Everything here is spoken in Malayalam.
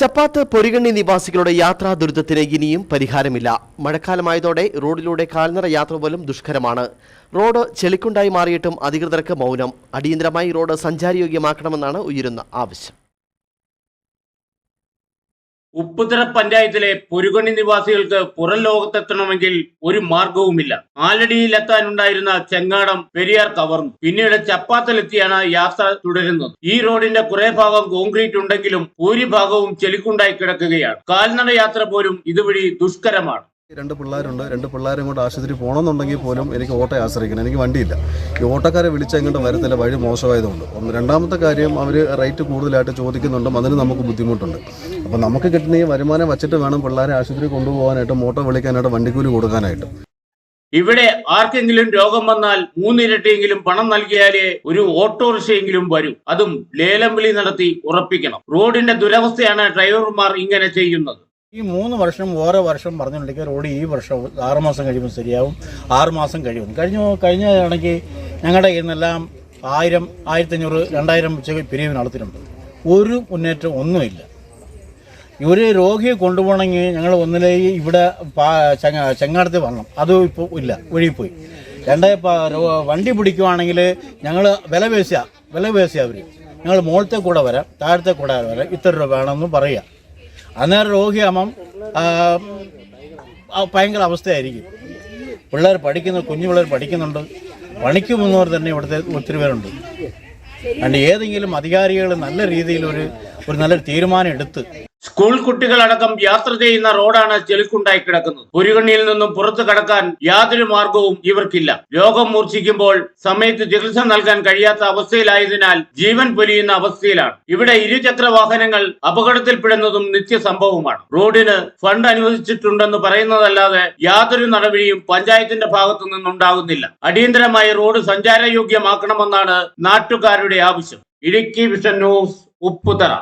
ചപ്പാത്ത് പൊരികണ്ണി നിവാസികളുടെ യാത്രാ ദുരിതത്തിന് ഇനിയും പരിഹാരമില്ല. മഴക്കാലമായതോടെ റോഡിലൂടെ കാൽനട യാത്ര പോലും ദുഷ്കരമാണ്. റോഡ് ചെളിക്കുണ്ടായി മാറിയിട്ടും അധികൃതർക്ക് മൗനം. അടിയന്തരമായി റോഡ് സഞ്ചാരയോഗ്യമാക്കണമെന്നാണ് ഉയരുന്ന ആവശ്യം. ഉപ്പുതറ പഞ്ചായത്തിലെ പൊരുകണി നിവാസികൾക്ക് പുറം ലോകത്തെത്തണമെങ്കിൽ ഒരു മാർഗവുമില്ല. ആലടിയിലെത്താനുണ്ടായിരുന്ന ചെങ്ങാടം പെരിയാർ കവർന്നു. പിന്നീട് ചപ്പാത്തിലെത്തിയാണ് യാത്ര തുടരുന്നത്. ഈ റോഡിന്റെ കുറെ ഭാഗം കോൺക്രീറ്റ് ഉണ്ടെങ്കിലും ഭൂരിഭാഗവും ചെളിക്കുണ്ടായി കിടക്കുകയാണ്. കാൽനട യാത്ര പോലും ഇതുവഴി ദുഷ്കരമാണ്. രണ്ട് പിള്ളേരുണ്ട്. രണ്ട് പിള്ളേരും കൊണ്ട് ആശുപത്രി പോകണമെന്നുണ്ടെങ്കിൽ പോലും എനിക്ക് ഓട്ടോയെ ആശ്രയിക്കണം. എനിക്ക് വണ്ടിയില്ല. ഈ ഓട്ടോക്കാരെ വിളിച്ചെങ്ങോട്ട് വരത്തില്ല. വഴി മോശമായതുകൊണ്ട്. ഒന്ന് രണ്ടാമത്തെ കാര്യം അവർ റേറ്റ് കൂടുതലായിട്ട് ചോദിക്കുന്നുണ്ടും. അതിന് നമുക്ക് ബുദ്ധിമുട്ടുണ്ട്. അപ്പോൾ നമുക്ക് കിട്ടുന്ന ഈ വരുമാനം വച്ചിട്ട് വേണം പിള്ളേരെ ആശുപത്രി കൊണ്ടുപോകാനായിട്ടും ഓട്ടോ വിളിക്കാനായിട്ട് വണ്ടിക്കൂലി കൊടുക്കാനായിട്ട്. ഇവിടെ ആർക്കെങ്കിലും രോഗം വന്നാൽ മൂന്നിരട്ടിയെങ്കിലും പണം നൽകിയാലേ ഒരു ഓട്ടോറിക്ഷയെങ്കിലും വരും. അതും ലേലം വിളി നടത്തി ഉറപ്പിക്കണം. റോഡിന്റെ ദുരവസ്ഥയാണ് ഡ്രൈവർമാർ ഇങ്ങനെ ചെയ്യുന്നത്. ഈ മൂന്ന് വർഷം ഓരോ വർഷം പറഞ്ഞുകൊണ്ടിരിക്കുക റോഡ് ഈ വർഷം ആറുമാസം കഴിയുമ്പോൾ ശരിയാവും. ആറുമാസം കഴിയും കഴിഞ്ഞ കഴിഞ്ഞാണെങ്കിൽ ഞങ്ങളുടെ കയ്യിൽ നിന്നെല്ലാം ആയിരം ആയിരത്തഞ്ഞൂറ് രണ്ടായിരം ഉച്ചയ്ക്ക് പിരിവ് നടത്തിയിട്ടുണ്ട്. ഒരു മുന്നേറ്റം ഒന്നുമില്ല. ഒരു രോഗിയെ കൊണ്ടുപോകണമെങ്കിൽ ഞങ്ങൾ ഒന്നിലേ ഇവിടെ ചെങ്ങാടത്തിൽ ചെങ്ങ- ചെങ്ങാടത്ത് വരണം. അതും ഇപ്പോൾ ഇല്ല ഒഴുകിപ്പോയി രണ്ടേ പ- വണ്ടി പിടിക്കുവാണെങ്കിൽ ഞങ്ങൾ വില പേശുക വില പേശുക അവർ ഞങ്ങൾ മുകളത്തെ കൂടെ വരാം താഴത്തെ കൂടെ വരാം. ഇത്ര രൂപ വേണമെന്ന് പറയുക. അന്നേരം രോഗിയാമം ഭയങ്കര അവസ്ഥയായിരിക്കും. പിള്ളേർ പഠിക്കുന്ന കുഞ്ഞു പിള്ളേർ പഠിക്കുന്നുണ്ട്. പണിക്ക് പോകുന്നവർ തന്നെ ഇവിടുത്തെ ഒത്തിരി പേരുണ്ട്. അതുകൊണ്ട് ഏതെങ്കിലും അധികാരികൾ നല്ല രീതിയിൽ ഒരു ഒരു നല്ലൊരു തീരുമാനം എടുത്ത്. സ്കൂൾ കുട്ടികളടക്കം യാത്ര ചെയ്യുന്ന റോഡാണ് ചെളിക്കുണ്ടായി കിടക്കുന്നത്. പുരുകണ്ണിയിൽ നിന്നും പുറത്തു കടക്കാൻ യാതൊരു മാർഗവും ഇവർക്കില്ല. രോഗം മൂർച്ഛിക്കുമ്പോൾ സമയത്ത് ചികിത്സ നൽകാൻ കഴിയാത്ത അവസ്ഥയിലായതിനാൽ ജീവൻ പൊലിയുന്ന അവസ്ഥയിലാണ്. ഇവിടെ ഇരുചക്ര വാഹനങ്ങൾ അപകടത്തിൽപ്പെടുന്നതും നിത്യസംഭവമാണ്. റോഡിന് ഫണ്ട് അനുവദിച്ചിട്ടുണ്ടെന്ന് പറയുന്നതല്ലാതെ യാതൊരു നടപടിയും പഞ്ചായത്തിന്റെ ഭാഗത്തു നിന്നുണ്ടാകുന്നില്ല. അടിയന്തരമായി റോഡ് സഞ്ചാരയോഗ്യമാക്കണമെന്നാണ് നാട്ടുകാരുടെ ആവശ്യം. Idukki vision news Upputhara.